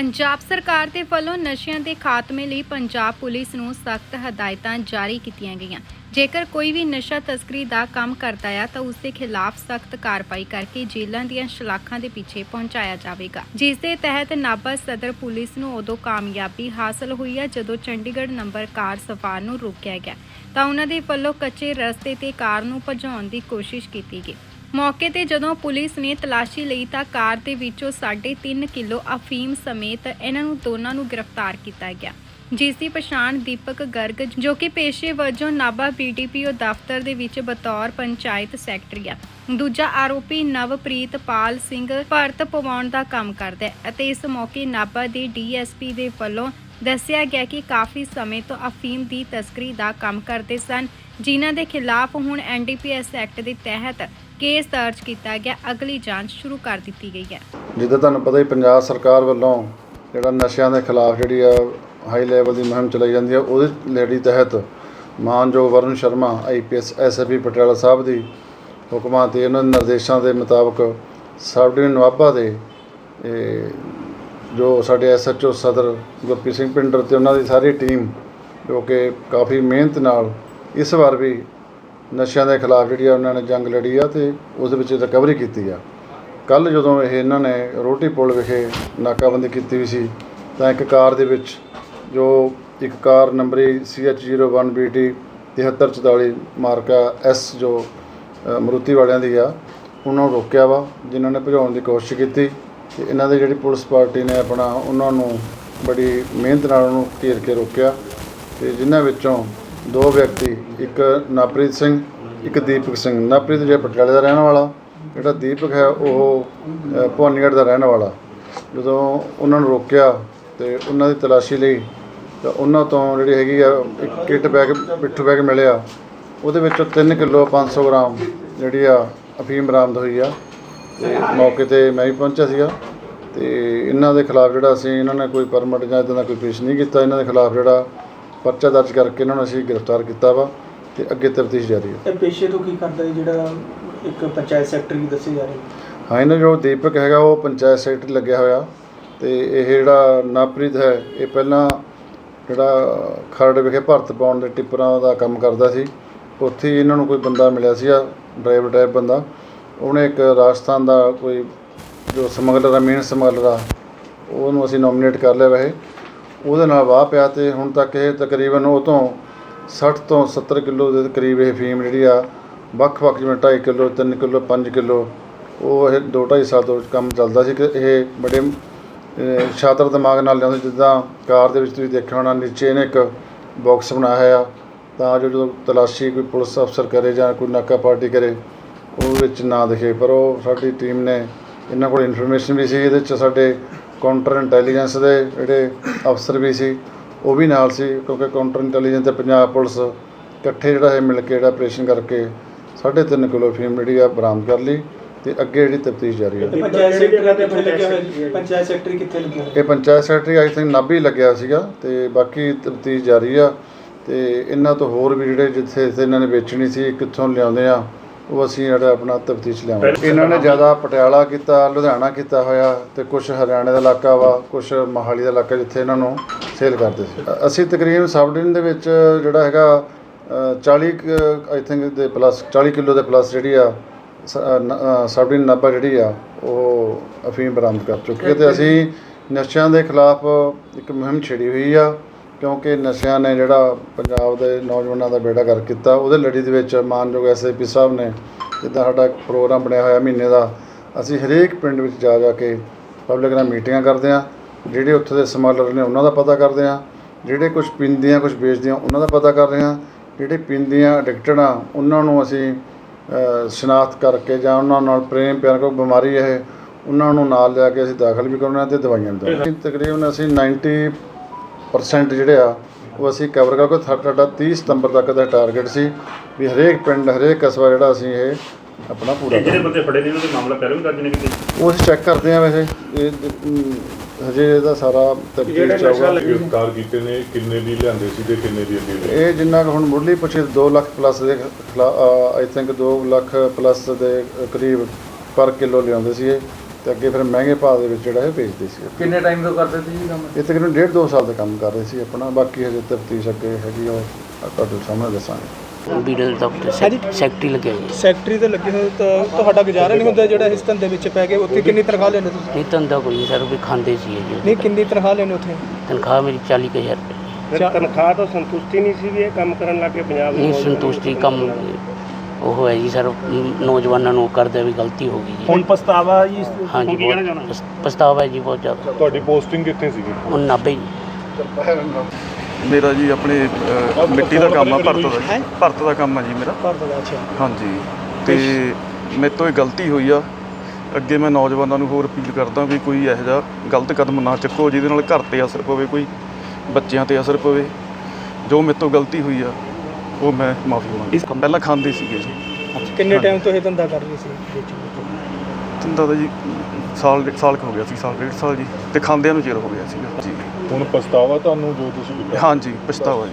ਪੰਜਾਬ ਸਰਕਾਰ ਦੇ ਵੱਲੋਂ ਨਸ਼ਿਆਂ ਦੇ ਖਾਤਮੇ ਲਈ ਪੰਜਾਬ ਪੁਲਿਸ ਨੂੰ ਸਖਤ ਹਦਾਇਤਾਂ ਜਾਰੀ ਕੀਤੀਆਂ ਗਈਆਂ। ਜੇਕਰ ਕੋਈ ਵੀ ਨਸ਼ਾ ਤਸਕਰੀ ਦਾ ਕੰਮ ਕਰਦਾ ਆ, ਤਾਂ ਉਸ ਦੇ ਖਿਲਾਫ ਸਖਤ ਕਾਰਵਾਈ ਕਰਕੇ ਜੇਲ੍ਹਾਂ ਦੀਆਂ ਸ਼ਲਾਖਾਂ ਦੇ ਪਿੱਛੇ ਪਹੁੰਚਾਇਆ ਜਾਵੇਗਾ। ਜਿਸ ਦੇ ਤਹਿਤ ਨਾਭਾ ਸਦਰ ਪੁਲਿਸ ਨੂੰ ਉਦੋਂ ਕਾਮਯਾਬੀ ਹਾਸਲ ਹੋਈ ਹੈ ਜਦੋਂ ਚੰਡੀਗੜ੍ਹ ਨੰਬਰ ਕਾਰ ਸਵਾਰ ਨੂੰ ਰੋਕਿਆ ਗਿਆ। ਤਾਂ ਉਹਨਾਂ ਦੇ ਵੱਲੋਂ ਕੱਚੇ ਰਸਤੇ ਤੇ ਕਾਰ ਨੂੰ ਭਜਾਉਣ ਦੀ ਕੋਸ਼ਿਸ਼ ਕੀਤੀ ਗਈ। ਮੌਕੇ ਤੇ ਜਦੋਂ ਪੁਲਿਸ ਨੇ ਤਲਾਸ਼ੀ ਲਈ ਤਾਂ ਕਾਰ ਦੇ ਵਿੱਚੋਂ 3.5 ਕਿਲੋ ਅਫੀਮ ਸਮੇਤ ਇਹਨਾਂ ਨੂੰ ਦੋਨਾਂ ਨੂੰ ਗ੍ਰਿਫਤਾਰ ਕੀਤਾ ਗਿਆ। ਜਿਸ ਦੀ ਪਛਾਣ ਦੀਪਕ ਗਰਗ, ਜੋ ਕਿ ਪੇਸ਼ੇ ਵਜੋਂ ਨਾਭਾ ਬੀਡੀਪੀਓ ਦਫ਼ਤਰ ਦੇ ਵਿੱਚ ਬਤੌਰ ਪੰਚਾਇਤ ਸੈਕਟਰੀ ਆ। ਦੂਜਾ ਆਰੋਪੀ ਨਵਪ੍ਰੀਤ ਪਾਲ ਸਿੰਘ ਭਾਰਤ ਪਵਾਉਣ ਦਾ ਕੰਮ ਕਰਦਾ ਹੈ ਅਤੇ ਇਸ ਮੌਕੇ ਨਾਭਾ ਦੇ ਡੀਐਸਪੀ ਦੇ ਵੱਲੋਂ ਦੱਸਿਆ ਗਿਆ ਕਿ ਕਾਫੀ ਸਮੇਂ ਤੋਂ ਅਫੀਮ ਦੀ ਤਸਕਰੀ ਦਾ ਕੰਮ ਕਰਦੇ ਸਨ, ਜਿਨ੍ਹਾਂ ਦੇ ਖਿਲਾਫ ਹੁਣ ਐਨਡੀਪੀਐਸ ਐਕਟ ਦੇ ਤਹਿਤ ਕੇਸ ਦਰਜ ਕੀਤਾ ਗਿਆ। ਅਗਲੀ ਜਾਂਚ ਸ਼ੁਰੂ ਕਰ ਦਿੱਤੀ ਗਈ ਹੈ। ਜਿੱਦਾਂ ਤੁਹਾਨੂੰ ਪਤਾ ਹੀ ਪੰਜਾਬ ਸਰਕਾਰ ਵੱਲੋਂ ਜਿਹੜਾ ਨਸ਼ਿਆਂ ਦੇ ਖਿਲਾਫ ਜਿਹੜੀ ਆ ਹਾਈ ਲੈਵਲ ਦੀ ਮੁਹਿੰਮ ਚਲਾਈ ਜਾਂਦੀ ਆ, ਉਹਦੇ ਲੜੀ ਤਹਿਤ ਮਾਨਯੋਗ ਵਰਨ ਸ਼ਰਮਾ ਆਈਪੀਐਸ ਐਸਐਫਪੀ ਪਟਿਆਲਾ ਸਾਹਿਬ ਦੀ ਹੁਕਮਾਂ ਤੇ ਉਹਨਾਂ ਦੇ ਨਿਰਦੇਸ਼ਾਂ ਦੇ ਮੁਤਾਬਕ ਸਬ ਡਿਵੀਜ਼ਨ ਨਵਾਬਾ ਦੇ ਜੋ ਸਾਡੇ ਐਸਐਚਓ ਸਦਰ ਗੁਰਪ੍ਰੀਤ ਸਿੰਘ ਪਿੰਡਰ ਤੇ ਉਹਨਾਂ ਦੀ ਸਾਰੀ ਟੀਮ ਜੋ ਕਿ ਕਾਫੀ ਮਿਹਨਤ ਨਾਲ ਇਸ ਵਾਰ ਵੀ ਨਸ਼ਿਆਂ ਦੇ ਖਿਲਾਫ ਜਿਹੜੀ ਆ ਉਹਨਾਂ ਨੇ ਜੰਗ ਲੜੀ ਆ ਅਤੇ ਉਸ ਵਿੱਚ ਰਿਕਵਰੀ ਕੀਤੀ ਆ। ਕੱਲ੍ਹ ਜਦੋਂ ਇਹ ਇਹਨਾਂ ਨੇ ਰੋਟੀ ਪੁਲ ਵਿਖੇ ਨਾਕਾਬੰਦੀ ਕੀਤੀ ਹੋਈ ਸੀ, ਤਾਂ ਇੱਕ ਕਾਰ ਦੇ ਵਿੱਚ ਜੋ ਇੱਕ ਕਾਰ ਨੰਬਰੀ CH01BT 7344 ਮਾਰਕਾ S ਜੋ ਮਰੂਤੀ ਵਾਲਿਆਂ ਦੀ ਆ, ਉਹਨਾਂ ਨੂੰ ਰੋਕਿਆ ਵਾ, ਜਿਨ੍ਹਾਂ ਨੇ ਭਜਾਉਣ ਦੀ ਕੋਸ਼ਿਸ਼ ਕੀਤੀ ਤੇ ਇਹਨਾਂ ਦੇ ਜਿਹੜੀ ਪੁਲਿਸ ਪਾਰਟੀ ਨੇ ਆਪਣਾ ਉਹਨਾਂ ਨੂੰ ਬੜੀ ਮਿਹਨਤ ਨਾਲ ਉਹਨੂੰ ਘੇਰ ਕੇ ਰੋਕਿਆ ਤੇ ਜਿਨ੍ਹਾਂ ਵਿੱਚੋਂ ਦੋ ਵਿਅਕਤੀ, ਇੱਕ ਨਵਪ੍ਰੀਤ ਸਿੰਘ, ਇੱਕ ਦੀਪਕ ਸਿੰਘ। ਨਵਪ੍ਰੀਤ ਜਿਹੜਾ ਪਟਿਆਲੇ ਦਾ ਰਹਿਣ ਵਾਲਾ, ਜਿਹੜਾ ਦੀਪਕ ਹੈ, ਉਹ ਭਵਾਨੀਗੜ੍ਹ ਦਾ ਰਹਿਣ ਵਾਲਾ। ਜਦੋਂ ਉਹਨਾਂ ਨੂੰ ਰੋਕਿਆ ਤੇ ਉਹਨਾਂ ਦੀ ਤਲਾਸ਼ੀ ਲਈ, ਤਾਂ ਉਹਨਾਂ ਤੋਂ ਜਿਹੜੀ ਹੈਗੀ ਆ, ਇੱਕ ਕਿੱਟ ਬੈਗ ਪਿੱਠੂ ਬੈਗ ਮਿਲਿਆ। ਉਹਦੇ ਵਿੱਚੋਂ 3 ਕਿਲੋ 500 ਗ੍ਰਾਮ ਜਿਹੜੀ ਆ, ਅਫੀਮ ਬਰਾਮਦ ਹੋਈ ਆ। ਤੇ ਮੌਕੇ ਤੇ ਮੈਂ ਵੀ ਪਹੁੰਚਿਆ ਸੀਗਾ। ਤੇ ਇਹਨਾਂ ਦੇ ਖਿਲਾਫ ਜਿਹੜਾ ਅਸੀਂ, ਇਹਨਾਂ ਨੇ ਕੋਈ ਪਰਮਿਟ ਜਾਂ ਇਦਾਂ ਦਾ ਕੋਈ ਪੇਸ਼ ਨਹੀਂ ਕੀਤਾ, ਇਹਨਾਂ ਦੇ ਖਿਲਾਫ ਜਿਹੜਾ ਪਰਚਾ ਦਰਜ ਕਰਕੇ ਇਹਨਾਂ ਨੂੰ ਅਸੀਂ ਗ੍ਰਿਫਤਾਰ ਕੀਤਾ ਵਾ ਤੇ ਅੱਗੇ ਤਫਤੀਸ਼ ਜਾਰੀ ਹੈ। ਇਹ ਪੇਸ਼ੇ ਤੋਂ ਕੀ ਕਰਦਾ ਹੈ ਜਿਹੜਾ ਇੱਕ ਪੰਚਾਇਤ ਸੈਕਟਰੀ ਦੱਸੇ ਜਾ ਰਹੇ ਹਾਂ ਇਹਨਾਂ ਜੋ ਦੀਪਕ ਹੈਗਾ ਉਹ ਪੰਚਾਇਤ ਸੈਕਟਰੀ ਲੱਗਿਆ ਹੋਇਆ ਤੇ ਇਹ ਜਿਹੜਾ ਨਵਪ੍ਰੀਤ ਹੈ ਇਹ ਪਹਿਲਾਂ ਜਿਹੜਾ ਖਰੜ ਵਿਖੇ ਭਰਤ ਪਾਉਣ ਦੇ ਟਿੱਪਰਾਂ ਦਾ ਕੰਮ ਕਰਦਾ ਸੀ। ਉੱਥੇ ਇਹਨਾਂ ਨੂੰ ਕੋਈ ਬੰਦਾ ਮਿਲਿਆ ਸੀਗਾ ਡਰਾਈਵਰ ਟਾਈਪ ਬੰਦਾ। ਉਹਨੇ ਇੱਕ ਰਾਜਸਥਾਨ ਦਾ ਕੋਈ ਜੋ ਸਮਗਲਰ ਆ ਮੇਨ ਸਮਗਲਰ ਆ ਉਹਨੂੰ ਅਸੀਂ ਨੋਮੀਨੇਟ ਕਰ ਲਿਆ ਵੈਸੇ। ਉਹਦੇ ਨਾਲ ਵਾਹ ਪਿਆ ਅਤੇ ਹੁਣ ਤੱਕ ਇਹ ਤਕਰੀਬਨ ਉਹ ਤੋਂ ਸੱਠ ਤੋਂ 70 ਕਿਲੋ ਦੇ ਕਰੀਬ ਇਹ ਫੀਮ ਜਿਹੜੀ ਆ, ਵੱਖ-ਵੱਖ ਜਿਵੇਂ ਢਾਈ ਕਿਲੋ, ਤਿੰਨ ਕਿਲੋ, ਪੰਜ ਕਿਲੋ, ਉਹ ਇਹ ਦੋ ਢਾਈ ਸਾਲ ਤੋਂ ਕੰਮ ਚੱਲਦਾ ਸੀ ਕਿ ਇਹ ਬੜੇ ਸ਼ਾਤਰ ਦਿਮਾਗ ਨਾਲ ਲਿਆਉਂਦੇ ਜਿੱਦਾਂ ਕਾਰ ਦੇ ਵਿੱਚ ਤੁਸੀਂ ਦੇਖਿਆ ਹੋਣਾ, ਨੀਚੇ ਇਹਨੇ ਇੱਕ ਬਾਕਸ ਬਣਾਇਆ ਹੋਇਆ, ਤਾਂ ਜੋ ਜਦੋਂ ਤਲਾਸ਼ੀ ਕੋਈ ਪੁਲਿਸ ਅਫਸਰ ਕਰੇ ਜਾਂ ਕੋਈ ਨਾਕਾ ਪਾਰਟੀ ਕਰੇ ਉਹ ਵਿੱਚ ਨਾ ਦਿਖੇ ਪਰ ਉਹ ਸਾਡੀ ਟੀਮ ਨੇ, ਇਹਨਾਂ ਕੋਲ ਇਨਫੋਰਮੇਸ਼ਨ ਵੀ ਸੀ, ਇਹਦੇ ਚ ਸਾਡੇ ਕਾਊਂਟਰ ਇੰਟੈਲੀਜੈਂਸ ਦੇ ਜਿਹੜੇ ਅਫਸਰ ਵੀ ਸੀ ਉਹ ਵੀ ਨਾਲ ਸੀ ਕਿਉਂਕਿ ਕਾਊਂਟਰ ਇੰਟੈਲੀਜੈਂਸ ਤੇ ਪੰਜਾਬ ਪੁਲਿਸ ਇਕੱਠੇ ਜਿਹੜਾ ਇਹ ਮਿਲ ਕੇ ਜਿਹੜਾ ਆਪਰੇਸ਼ਨ ਕਰਕੇ 3.5 ਕਿਲੋ ਫੀਮ ਜਿਹੜੀ ਆ ਬਰਾਮਦ ਕਰ ਲਈ ਤੇ ਅੱਗੇ ਜਿਹੜੀ ਤਫਤੀਸ਼ ਜਾਰੀ ਹੈ ਇਹ ਪੰਚਾਇਤ ਸੈਕਟਰੀ ਕਿੱਥੇ ਲੱਗਿਆ ਹੋਇਆ? ਜੀ ਪੰਚਾਇਤ ਸੈਕਟਰੀ ਕਿੱਥੇ ਲੱਗਿਆ ਹੋਇਆ? ਇਹ ਪੰਚਾਇਤ ਸੈਕਟਰੀ ਆਈ ਥਿੰਕ ਨਾਭੀ ਲੱਗਿਆ ਸੀਗਾ ਤੇ ਬਾਕੀ ਤਫਤੀਸ਼ ਜਾਰੀ ਆ ਤੇ ਇਹਨਾਂ ਤੋਂ ਹੋਰ ਵੀ ਜਿਹੜੇ ਜਿੱਥੇ ਜਿੱਥੇ ਇਹਨਾਂ ਨੇ ਵੇਚਣੀ ਸੀ ਕਿੱਥੋਂ ਲਿਆਉਂਦੇ ਆ ਉਹ ਅਸੀਂ ਜਿਹੜਾ ਆਪਣਾ ਤਫਤੀਸ਼ ਲਿਆਵਾਂਗੇ। ਇਹਨਾਂ ਨੇ ਜ਼ਿਆਦਾ ਪਟਿਆਲਾ ਕੀਤਾ ਲੁਧਿਆਣਾ ਕੀਤਾ ਹੋਇਆ ਤੇ ਕੁਝ ਹਰਿਆਣੇ ਦਾ ਇਲਾਕਾ ਵਾ ਕੁਝ ਮੋਹਾਲੀ ਦਾ ਇਲਾਕਾ ਜਿੱਥੇ ਇਹਨਾਂ ਨੂੰ ਸੇਲ ਕਰਦੇ ਸੀ। ਅਸੀਂ ਤਕਰੀਬਨ ਸਬ ਡਿਵੀਜ਼ਨ ਦੇ ਵਿੱਚ ਜਿਹੜਾ ਹੈਗਾ ਅ, 40 ਆਈ ਥਿੰਕ ਦੇ ਪਲੱਸ 40 ਕਿਲੋ ਦੇ ਪਲੱਸ ਜਿਹੜੀ ਆ ਸਬ ਡਿਵੀਜ਼ਨ ਨਾਭਾ ਜਿਹੜੀ ਆ ਉਹ ਅਫੀਮ ਬਰਾਮਦ ਕਰ ਚੁੱਕੀ ਹੈ ਤੇ ਅਸੀਂ ਨਸ਼ਿਆਂ ਦੇ ਖਿਲਾਫ ਇੱਕ ਮੁਹਿੰਮ ਛੇੜੀ ਹੋਈ ਆ। ਕਿਉਂਕਿ ਨਸ਼ਿਆਂ ਨੇ ਜਿਹੜਾ ਪੰਜਾਬ ਦੇ ਨੌਜਵਾਨਾਂ ਦਾ ਬੇੜਾ ਕਰ ਕੀਤਾ, ਉਹਦੇ ਲੜੀ ਦੇ ਵਿੱਚ ਮਾਨਯੋਗ ਐਸਆਈਪੀ ਸਾਹਿਬ ਨੇ, ਜਿੱਦਾਂ ਸਾਡਾ ਪ੍ਰੋਗਰਾਮ ਬਣਿਆ ਹੋਇਆ ਮਹੀਨੇ ਦਾ, ਅਸੀਂ ਹਰੇਕ ਪਿੰਡ ਵਿੱਚ ਜਾ ਜਾ ਕੇ ਪਬਲਿਕ ਨਾਲ ਮੀਟਿੰਗਾਂ ਕਰਦੇ ਹਾਂ, ਜਿਹੜੇ ਉੱਥੇ ਦੇ ਸਮਗਲਰ ਨੇ ਉਹਨਾਂ ਦਾ ਪਤਾ ਕਰਦੇ ਹਾਂ, ਜਿਹੜੇ ਕੁਝ ਪੀਂਦੀਆਂ ਕੁਝ ਵੇਚਦੀਆਂ, ਉਹਨਾਂ ਦਾ ਪਤਾ ਕਰ ਰਹੇ ਹਾਂ, ਜਿਹੜੇ ਪੀਂਦੀਆਂ ਐਡਿਕਟਡ ਆ, ਉਹਨਾਂ ਨੂੰ ਅਸੀਂ ਸ਼ਨਾਖਤ ਕਰਕੇ ਜਾਂ ਉਹਨਾਂ ਨਾਲ ਪ੍ਰੇਮ ਪਿਆਰ ਕੋਈ ਬਿਮਾਰੀ ਹੈ ਉਹਨਾਂ ਨੂੰ ਨਾਲ ਲਿਆ ਕੇ ਅਸੀਂ ਦਾਖਲ ਵੀ ਕਰਾਉਣਾ ਤੇ ਦਵਾਈਆਂ ਵੀ ਦੇਵਾਂਗੇ ਤਕਰੀਬਨ ਅਸੀਂ 90% ਜਿਹੜੇ ਆ ਉਹ ਅਸੀਂ ਕਵਰ ਕਰਕੇ ਸਾਡਾ 30 ਸਤੰਬਰ ਤੱਕ ਦਾ ਟਾਰਗੇਟ ਸੀ ਵੀ ਹਰੇਕ ਪਿੰਡ ਹਰੇਕ ਕਸਬਾ ਜਿਹੜਾ ਅਸੀਂ ਇਹ ਆਪਣਾ ਪੂਰਾ ਜਿਹੜੇ ਬੰਦੇ ਫੜੇ ਨੇ ਉਹਨਾਂ ਦੇ ਮਾਮਲਾ ਪਹਿਲਾਂ ਵੀ ਦਰਜ ਨੇ ਕਿਤੇ? ਉਹ ਅਸੀਂ ਚੈੱਕ ਕਰਦੇ ਆ ਵੈਸੇ। ਇਹ ਹਜੇ ਇਹਦਾ ਸਾਰਾ ਤਫਤੀਸ਼ ਚਾਹੂਗਾ ਗ੍ਰਿਫਤਾਰ ਕੀਤੇ ਨੇ ਕਿੰਨੇ ਦੀ ਲਿਆਂਦੇ ਸੀ ਤੇ ਕਿੰਨੇ ਦੀ ਅੱਗੇ ਲਿਆਂਦੇ? ਇਹ ਜਿੰਨਾ ਕੁ ਹੁਣ ਮੁੱਢਲੀ ਪੁੱਛੇ 2 ਲੱਖ ਪਲੱਸ ਦੇ ਆਈ ਥਿੰਕ 2 ਲੱਖ ਪਲੱਸ ਦੇ ਕਰੀਬ ਪਰ ਕਿਲੋ ਲਿਆਉਂਦੇ ਸੀ ਇਹ। ਤੇ ਅੱਗੇ ਫਿਰ ਮਹਿੰਗੇ ਭਾਅ ਦੇ ਵਿੱਚ ਜਿਹੜਾ ਇਹ ਵੇਚਦੇ ਸੀ। ਕਿੰਨੇ ਟਾਈਮ ਤੋਂ ਕਰਦੇ ਸੀ ਜੀ ਕੰਮ? ਇਹ ਤਕਰੀਬਨ ਡੇਢ ਦੋ ਸਾਲ ਦਾ ਕੰਮ ਕਰ ਰਹੇ ਸੀ ਆਪਣਾ ਬਾਕੀ ਹਜੇ ਤਫਤੀਸ਼ ਅੱਗੇ ਹੈਗੀ ਆ ਉਹ ਤੁਹਾਡੇ ਸਾਹਮਣੇ ਦੱਸਾਂਗੇ। ਬੀਡਲ ਸੈਕ- ਸੈਕਟਰੀ ਲੱਗਿਆ ਜੀ ਸੈਕਟਰੀ ਤੇ ਲੱਗੇ ਹੋਏ ਤਾਂ ਤੁਹਾਡਾ ਗੁਜ਼ਾਰਾ ਨਹੀਂ ਹੁੰਦਾ ਜਿਹੜਾ ਇਸ ਧੰਦੇ ਵਿੱਚ ਪੈ ਗਏ ਉੱਥੇ ਕਿੰਨੀ ਤਨਖਾਹ ਲੈਂਦੇ ਤੁਸੀਂ? ਨਹੀਂ ਧੰਦਾ ਕੋਈ ਨਹੀਂ ਸਰ ਵੀ ਖਾਂਦੇ ਸੀ ਜੀ ਨਹੀਂ ਕਿੰਨੀ ਤਨਖਾਹ ਲੈਂਦੇ ਉੱਥੇ? ਤਨਖਾਹ ਮੇਰੀ 40000 ਰੁਪਏ। ਤਨਖਾਹ ਤੋਂ ਸੰਤੁਸ਼ਟੀ ਨਹੀਂ ਸੀ ਵੀ ਇਹ ਕੰਮ ਕਰਨ ਲੱਗੇ ਪੰਜਾਬ ਨਹੀਂ ਸੰਤੁਸ਼ਟੀ ਕੰਮ ਉਹ ਹੈ ਜੀ ਸਰ ਨੌਜਵਾਨਾਂ ਨੂੰ ਕਰਦੇ ਵੀ ਗਲਤੀ ਹੋ ਗਈ ਜੀ। ਹੁਣ ਪਛਤਾਵਾ ਜੀ ਹਾਂਜੀ ਬਹੁਤ ਪਛ- ਪਛਤਾਵਾ ਹੈ ਜੀ ਬਹੁਤ ਜ਼ਿਆਦਾ। ਤੁਹਾਡੀ ਪੋਸਟਿੰਗ ਕਿੱਥੇ ਸੀਗੀ? ਉਹ ਨਾਭੇ ਜੀ। ਮੇਰਾ ਜੀ ਆਪਣੇ ਮਿੱਟੀ ਦਾ ਕੰਮ ਆ ਭਰਤ ਦਾ। ਭਰਤ ਦਾ। ਕੰਮ ਆ ਜੀ ਮੇਰਾ। ਭਾਰਤ ਦਾ ਅੱਛਾ। ਹਾਂਜੀ। ਤੇ ਮੇਰੇ ਤੋਂ ਇਹ ਗਲਤੀ ਹੋਈ ਆ। ਅੱਗੇ ਮੈਂ ਨੌਜਵਾਨਾਂ ਨੂੰ ਹੋਰ ਅਪੀਲ ਕਰਦਾ ਵੀ ਕੋਈ ਇਹੋ ਜਿਹਾ ਗਲਤ ਕਦਮ ਨਾ ਚੱਕੋ ਜਿਹਦੇ ਨਾਲ ਘਰ ਤੇ ਅਸਰ ਪਵੇ ਕੋਈ ਬੱਚਿਆਂ ਤੇ ਅਸਰ ਪਵੇ। ਜੋ ਮੇਰੇ ਤੋਂ ਗਲਤੀ ਹੋਈ ਆ ਉਹ ਮੈਂ ਮਾਫੀ ਮੰਗਦਾ। ਪਹਿਲਾਂ ਖਾਂਦੇ ਸੀਗੇ ਜੀ। ਕਿੰਨੇ ਟਾਈਮ ਤੋਂ ਇਹ ਧੰਦਾ ਕਰ ਰਹੇ ਸੀ? ਵਿੱਚ ਤਿੰਦਾ ਦਾ ਜੀ ਸਾਲ ਡੇਢ ਸਾਲ ਕੁ ਹੋ ਗਿਆ ਸੀ ਸਾਲ ਡੇਢ ਸਾਲ ਜੀ। ਤੇ ਖਾਂਦਿਆਂ ਨੂੰ ਚਿਰ ਹੋ ਗਿਆ ਸੀਗਾ। ਜੀ ਹੁਣ ਪਛਤਾਵਾ ਤੁਹਾਨੂੰ ਜੋ ਤੁਸੀਂ ਕੀਤਾ। ਹਾਂਜੀ ਪਛਤਾਵਾ ਜੀ।